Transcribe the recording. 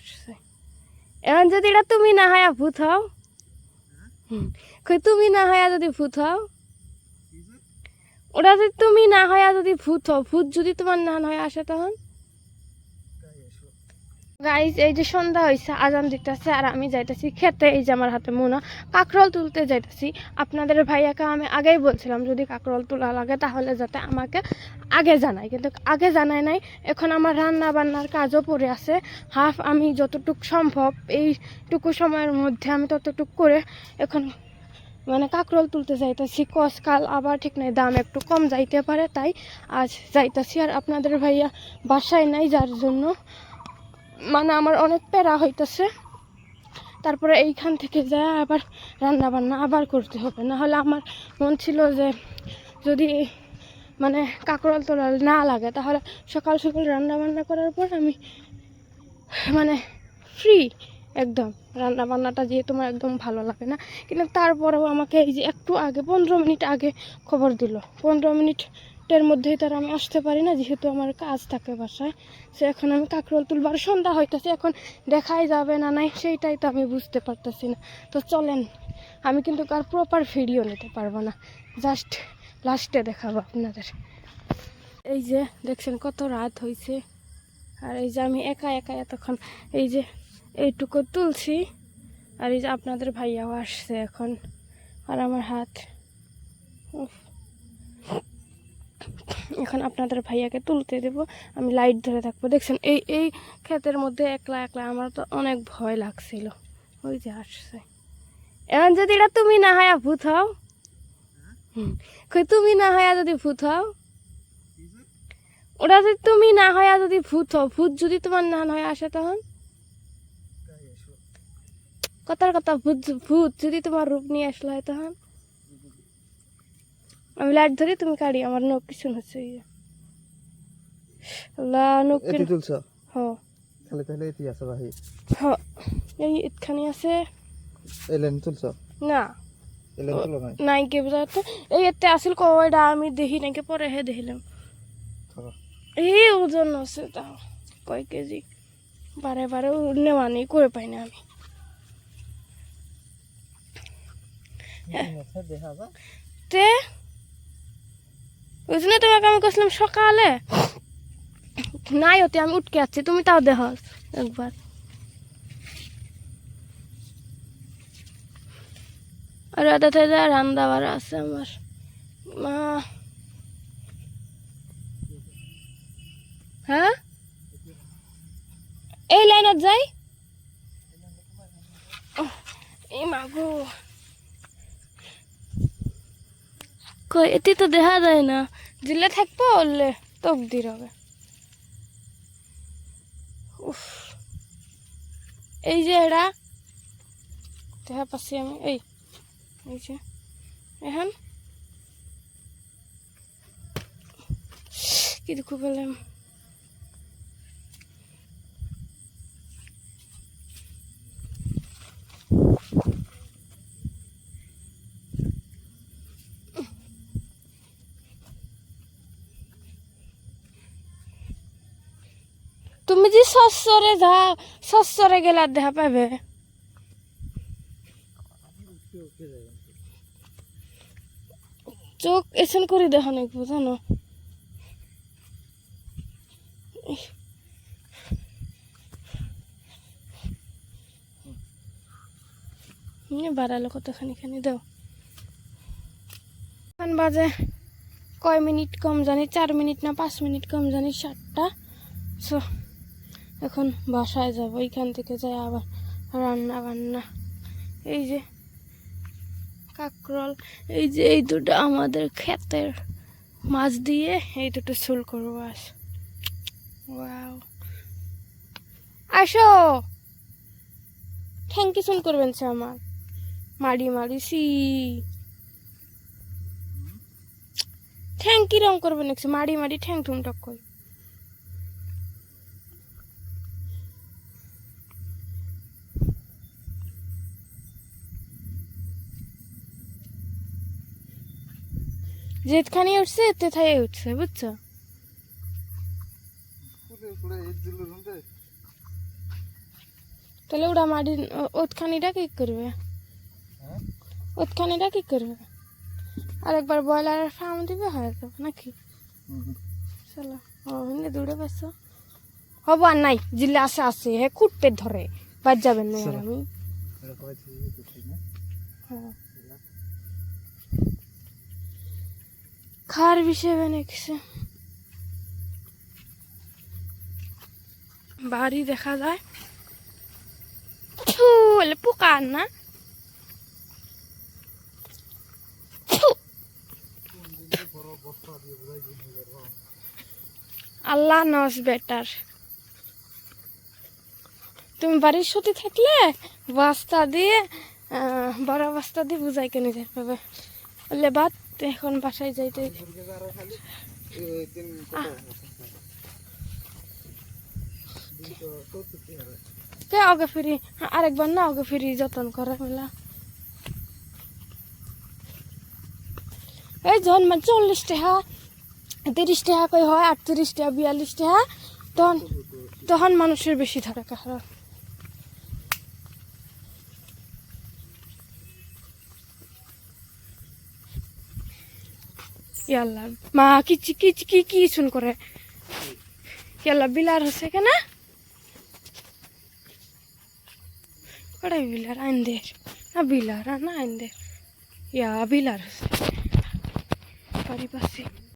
আসছে এখন যদি এটা তুমি না হয় ভূত হও। কই তুমি না হয় যদি ভূত হও ওটা যদি তুমি না হয় যদি ভূত হও ভূত যদি তোমার না হয় আসে তখন গাইজ এই যে সন্ধ্যা হয়েছে আজান দিতেছে, আর আমি যাইতেছি খেতে এই যে আমার হাতে মোনা। কাকরল তুলতে যাইতেছি। আপনাদের ভাইয়াকে আমি আগেই বলছিলাম, যদি কাকরল তোলা লাগে, তাহলে যাতে আমাকে আগে জানায়। কিন্তু আগে জানায় নাই, এখন আমার রান্না বান্নার কাজও পড়ে আছে। হাফ আমি যতটুক সম্ভব, এইটুকু সময়ের মধ্যে আমি ততটুক করে এখন মানে কাকরল তুলতে যাইতেছি। কস কাল আবার ঠিক নাই, দাম একটু কম যাইতে পারে, তাই আজ যাইতেছি। আর আপনাদের ভাইয়া বাসায় নাই যার জন্য মানে আমার অনেক প্যারা হইতেছে। তারপরে এইখান থেকে যায় আবার রান্না বান্না আবার করতে হবে। না হলে আমার মন ছিল যে যদি মানে কাকরল তোলাল না লাগে, তাহলে সকাল সকাল রান্না বান্না করার পর আমি মানে ফ্রি একদম। রান্না বান্নাটা দিয়ে তোমার একদম ভালো লাগে না। কিন্তু তারপরেও আমাকে এই যে একটু আগে, পনেরো মিনিট আগে খবর দিল। পনেরো মিনিটের মধ্যেই তার আমি আসতে পারি না, যেহেতু আমার কাজ থাকে বাসায়। সে এখন আমি কাকরোল তুলবার সন্ধ্যা হইতেছে, এখন দেখাই যাবে না নাই সেইটাই তো আমি বুঝতে পারতেছি না। তো চলেন, আমি কিন্তু কার প্রপার ভিডিও নিতে পারব না জাস্ট লাস্টে দেখাবো আপনাদের। এই যে, দেখছেন কত রাত হয়েছে আর এই যে আমি একা একা এতক্ষণ এই যে এইটুকু তুলছি, আর এই যে আপনাদের ভাইয়াও আসছে এখন, আর আমার হাত, উফ। এখন আপনাদের ভাইয়াকে তুলতে দেব। আমি লাইট ধরে থাকব। দেখছেন, এই এই ক্ষেতের মধ্যে একলা একলা আমার তো অনেক ভয় লাগছিল। ওই যে আসছে। এখন যদি এটা তুমি না হয় ভূত হও। তুমি না হয় যদি ভূত হও। ওটা যদি তুমি না হয় যদি ভূত হও, ভূত যদি তোমার না হয় আসে তখন? কথার কথা, ভূত ভূত যদি তোমার রূপ নিয়ে আসলো হয় তখন? আমি লাইট ধরি তুমি কাড়ি। আমার নখ কিছু হচ্ছে। আল্লাহ নখ এটি তুলছ? হ। তাহলে তাহলে এটি আছে ভাই হ। এই এখানে আছে। এলেন তুলছ? না। এলেন তুলো নাই? নাই কে বুঝাতে এই এতে আসল কয়টা আমি দেখি নাকি পরে হে দেখিলাম। এই ওজন আছে তাও কয় কেজি? বারে বারে নেওয়া নেই করে পাই না আমি। তে বুঝলি তোমাকে আমি কইছিলাম সকালে। নাই হতে আমি উঠকে আছি, তুমি তাও দেখ একবার। আর রাতে রান্না বাড়া আছে আমার। মা। হ্যাঁ? এই লাইনত যাই। এই মাগো। কই এটি তো দেখা যায় না। দিলে থাকব বললে তকদির হবে। উফ। এই যে এরা, দেখা পাচ্ছি আমি, এই এই যে, এখন। কি দুঃখ পেলাম। তুমি যে সস্যরে যাও সস্যরে গেলে দেখা পাবে? চোখ এসন করে দেখা নাকি। নিয়ে বাড়ালো কতখানি খানি, দাও। এখন বাজে কয় মিনিট কম জানি, চার মিনিট না পাঁচ মিনিট কম জানি, সাতটা। সো এখন বাসায় যাব এইখান থেকে যাই আবার রান্না বান্না এই যে কাকরল, এই যে এই দুটো আমাদের ক্ষেতের মাছ দিয়ে এই দুটো ঝোল করব আস আসো। ঠ্যাং কি শুন করবেন সে আমার। মারি মারি সি। ঠ্যাং কিরম করবেন মারি মারি ঠ্যাং ঠুং টক কই যেখানে উঠছে তেথায় উঠছে বুঝছ? তাহলে ওটা মাটি ওতখানিটা কি করবে? হ্যাঁ? ওতখানিটা কি করবে? আর একবার ব্রয়লারের ফার্ম দিবে হয়ে যাবে নাকি? চলো ও দৌড়ে পাইছো হব আর নাই জিল্লে আসে আসে হে কুটপেট ধরে বাদ যাবেন না আমি। এটা হ্যাঁ খার বিষয় বানিয়েছে বাড়ি দেখা যায়। ফুল পোকার না। Allah knows better. তুমি বাড়ির সাথে থাকলে বস্তা দিয়ে বড় বস্তা দিয়ে বুঝাই কেনে যেতে পাবে বললে বাদ এখন বাসায় যাইতে আগে ফিরি, আরেকবার না আগে ফিরি, যতন করে মেলা এই যখন মানে চল্লিশ টাকা, তিরিশ টাকা হয়, আটত্রিশ টাকা, বিয়াল্লিশ টাকা, তখন তখন মানুষের বেশি থাকে কাহার ইয়াল্লা মা, কি কি কি কি শুন করে? ইয়াল্লা বিলার হচ্ছে কেন কড়াই বিলার? আইনদের। না, বিলার, না আইনদের। ইয়া, বিলার হচ্ছে। বাড়ি পাশে